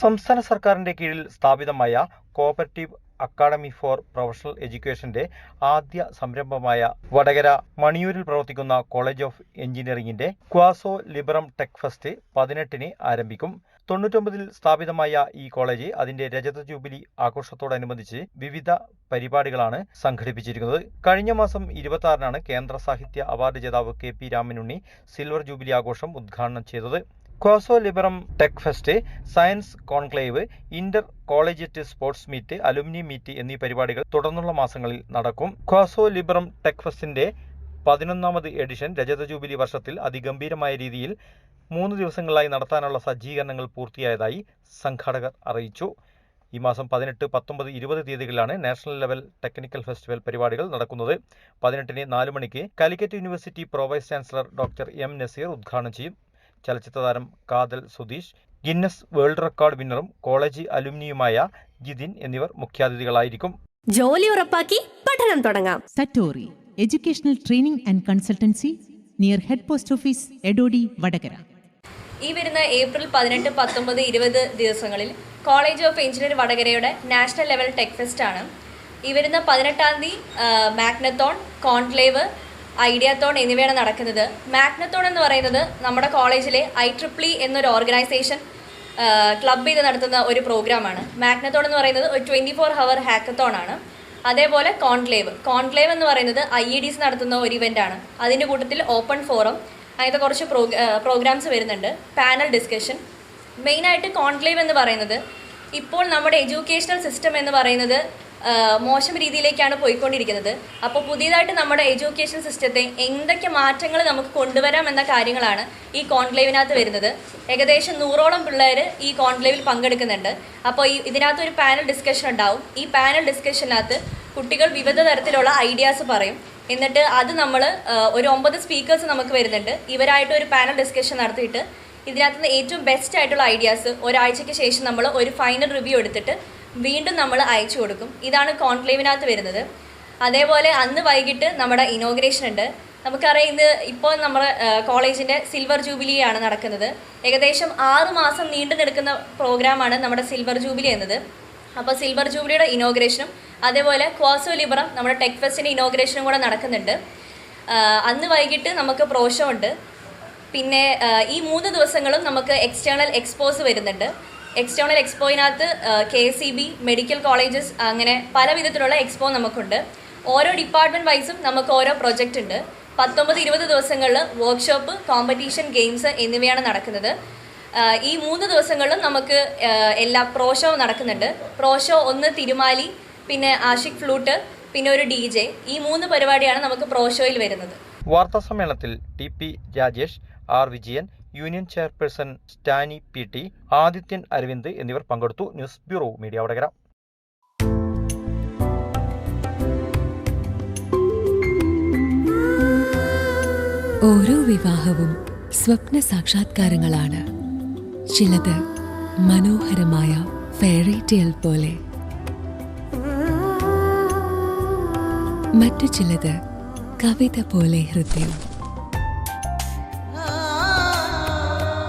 സംസ്ഥാന സർക്കാരിന്റെ കീഴിൽ സ്ഥാപിതമായ കോപ്പറേറ്റീവ് അക്കാഡമി ഫോർ പ്രൊഫഷണൽ എഡ്യൂക്കേഷന്റെ ആദ്യ സംരംഭമായ വടകര മണിയൂരിൽ പ്രവർത്തിക്കുന്ന കോളേജ് ഓഫ് എഞ്ചിനീയറിംഗിന്റെ ക്വാസോ ലിബറം ടെക് ഫെസ്റ്റ് പതിനെട്ടിന് ആരംഭിക്കും. തൊണ്ണൂറ്റൊമ്പതിൽ സ്ഥാപിതമായ ഈ കോളേജ് അതിന്റെ രജത ജൂബിലി ആഘോഷത്തോടനുബന്ധിച്ച് വിവിധ പരിപാടികളാണ് സംഘടിപ്പിച്ചിരിക്കുന്നത്. കഴിഞ്ഞ മാസം ഇരുപത്തി ആറിനാണ് കേന്ദ്ര സാഹിത്യ അവാർഡ് ജേതാവ് K P Ramanunni silver jubilee ആഘോഷം ഉദ്ഘാടനം ചെയ്തത്. ക്വാസോ ലിബറം tech fest science conclave inter collegiate sports meet alumni meet എന്നീ പരിപാടികൾ തുടർന്നുള്ള മാസങ്ങളിൽ നടക്കും. ക്വാസോ ലിബറം ടെക് ഫെസ്റ്റിന്റെ പതിനൊന്നാമത് എഡിഷൻ രജത ജൂബിലി വർഷത്തിൽ അതിഗംഭീരമായ രീതിയിൽ മൂന്ന് ദിവസങ്ങളായി നടത്താനുള്ള സജ്ജീകരണങ്ങൾ പൂർത്തിയായതായി സംഘാടകർ അറിയിച്ചു. ഈ മാസം പതിനെട്ട് പത്തൊമ്പത് ഇരുപത് തീയതികളിലാണ് നാഷണൽ ലെവൽ ടെക്നിക്കൽ ഫെസ്റ്റിവൽ പരിപാടികൾ നടക്കുന്നത്. പതിനെട്ടിന് നാല് മണിക്ക് Calicut university pro vice chancellor doctor M Naseer ഉദ്ഘാടനം ചെയ്യും. ചലച്ചിത്ര താരം കാതൽ സുധീഷ് ഗിന്നസ് വേൾഡ് റെക്കോർഡ് വിന്നറും കോളേജ് അലുമിനിയുമായ ജിതിൻ എന്നിവർ മുഖ്യാതിഥികളായിരിക്കും. ജോലി ഉറപ്പാക്കി പഠനം തുടങ്ങാം. Satori educational training and consultancy near head post office Edodi Vadakara. ഈ വരുന്ന ഏപ്രിൽ പതിനെട്ട് പത്തൊമ്പത് ഇരുപത് ദിവസങ്ങളിൽ കോളേജ് ഓഫ് എഞ്ചിനീയർ വടകരയുടെ നാഷണൽ ലെവൽ ടെക് ഫെസ്റ്റ് ആണ്. ഈ വരുന്ന പതിനെട്ടാം തീയതി മാഗ്നത്തോൺ കോൺക്ലേവ് ഐഡിയാത്തോൺ എന്നിവയാണ് നടക്കുന്നത്. മാഗ്നത്തോൺ എന്ന് പറയുന്നത് നമ്മുടെ കോളേജിലെ ഐ ട്രിപ്ലി എന്നൊരു ഓർഗനൈസേഷൻ ക്ലബ് ചെയ്ത് നടത്തുന്ന ഒരു പ്രോഗ്രാമാണ്. മാഗ്നത്തോൺ എന്ന് പറയുന്നത് ഒരു ട്വന്റി ഫോർ ഹവർ ഹാക്കത്തോൺ ആണ്. അതേപോലെ കോൺക്ലേവ്. കോൺക്ലേവ് എന്ന് പറയുന്നത് ഐ ഇ ഡിസ് നടത്തുന്ന ഒരു ഇവന്റ് ആണ്. അതിന്റെ കൂട്ടത്തിൽ ഓപ്പൺ ഫോറം അങ്ങനത്തെ കുറച്ച് പ്രോഗ്രാ പ്രോഗ്രാംസ് വരുന്നുണ്ട്. പാനൽ ഡിസ്കഷൻ മെയിനായിട്ട് കോൺക്ലേവ് എന്ന് പറയുന്നത് ഇപ്പോൾ നമ്മുടെ എഡ്യൂക്കേഷണൽ സിസ്റ്റം എന്ന് പറയുന്നത് മോശം രീതിയിലേക്കാണ് പോയിക്കൊണ്ടിരിക്കുന്നത്. അപ്പോൾ പുതിയതായിട്ട് നമ്മുടെ എഡ്യൂക്കേഷൻ സിസ്റ്റത്തെ എന്തൊക്കെ മാറ്റങ്ങൾ നമുക്ക് കൊണ്ടുവരാം എന്ന കാര്യങ്ങളാണ് ഈ കോൺക്ലേവിനകത്ത് വരുന്നത്. ഏകദേശം നൂറോളം പിള്ളേർ ഈ കോൺക്ലേവിൽ പങ്കെടുക്കുന്നുണ്ട്. അപ്പോൾ ഈ ഇതിനകത്ത് ഒരു പാനൽ ഡിസ്കഷൻ ഉണ്ടാവും. ഈ പാനൽ ഡിസ്കഷനകത്ത് കുട്ടികൾ വിവിധ തരത്തിലുള്ള ഐഡിയാസ് പറയും. എന്നിട്ട് അത് നമ്മൾ ഒരു ഒമ്പത് സ്പീക്കേഴ്സ് നമുക്ക് വരുന്നുണ്ട്. ഇവരായിട്ട് ഒരു പാനൽ ഡിസ്കഷൻ നടത്തിയിട്ട് ഇതിനകത്തുനിന്ന് ഏറ്റവും ബെസ്റ്റ് ആയിട്ടുള്ള ഐഡിയാസ് ഒരാഴ്ചയ്ക്ക് ശേഷം നമ്മൾ ഒരു ഫൈനൽ റിവ്യൂ എടുത്തിട്ട് വീണ്ടും നമ്മൾ അയച്ചു കൊടുക്കും. ഇതാണ് കോൺക്ലേവിനകത്ത് വരുന്നത്. അതേപോലെ അന്ന് വൈകിട്ട് നമ്മുടെ ഇനോഗ്രേഷൻ ഉണ്ട്. നമുക്കറിയാം ഇന്ന് ഇപ്പോൾ നമ്മുടെ കോളേജിന്റെ സിൽവർ ജൂബിലി ആണ് നടക്കുന്നത്. ഏകദേശം ആറ് മാസം നീണ്ടു നിൽക്കുന്ന പ്രോഗ്രാമാണ് നമ്മുടെ സിൽവർ ജൂബിലി എന്നത്. അപ്പോൾ സിൽവർ ജൂബിലിയുടെ ഇനോഗ്രേഷനും അതേപോലെ ക്വാസോ ലിബറം നമ്മുടെ ടെക് ഫെസ്റ്റിന്റെ ഇനോഗ്രേഷനും കൂടെ നടക്കുന്നുണ്ട്. അന്ന് വൈകിട്ട് നമുക്ക് പ്രോഷോ ഉണ്ട്. പിന്നെ ഈ മൂന്ന് ദിവസങ്ങളും നമുക്ക് എക്സ്റ്റേണൽ എക്സ്പോസ് വരുന്നുണ്ട്. External എക്സ്പോയിനകത്ത് K C B medical colleges അങ്ങനെ പല വിധത്തിലുള്ള എക്സ്പോ നമുക്കുണ്ട്. ഓരോ ഡിപ്പാർട്ട്മെന്റ് വൈസും നമുക്ക് ഓരോ പ്രൊജക്റ്റ് ഉണ്ട്. പത്തൊമ്പത് ഇരുപത് ദിവസങ്ങളിൽ വർക്ക്ഷോപ്പ് കോമ്പറ്റീഷൻ ഗെയിംസ് എന്നിവയാണ് നടക്കുന്നത്. ഈ മൂന്ന് ദിവസങ്ങളിലും നമുക്ക് എല്ലാ പ്രോഷോ നടക്കുന്നുണ്ട്. പ്രോഷോ ഒന്ന് തിരുമാലി പിന്നെ ആഷിക് ഫ്ലൂട്ട് പിന്നെ ഒരു ഡി ജെ ഈ മൂന്ന് പരിപാടിയാണ് നമുക്ക് പ്രോഷോയിൽ വരുന്നത്. വാർത്താ സമ്മേളനത്തിൽ T P Rajesh R Vijayan union chairperson Stany P T Adithyan Aravind എന്നിവർ പങ്കെടുത്തു. News bureau media Vadakara. ഓരോ വിവാഹവും സ്വപ്ന സാക്ഷാത്കാരങ്ങളാണ്. ചിലത് മനോഹരമായ ഫെയറി ടെയിൽ പോലെ. മറ്റു ചിലത് കവിത പോലെ ഹൃദയം.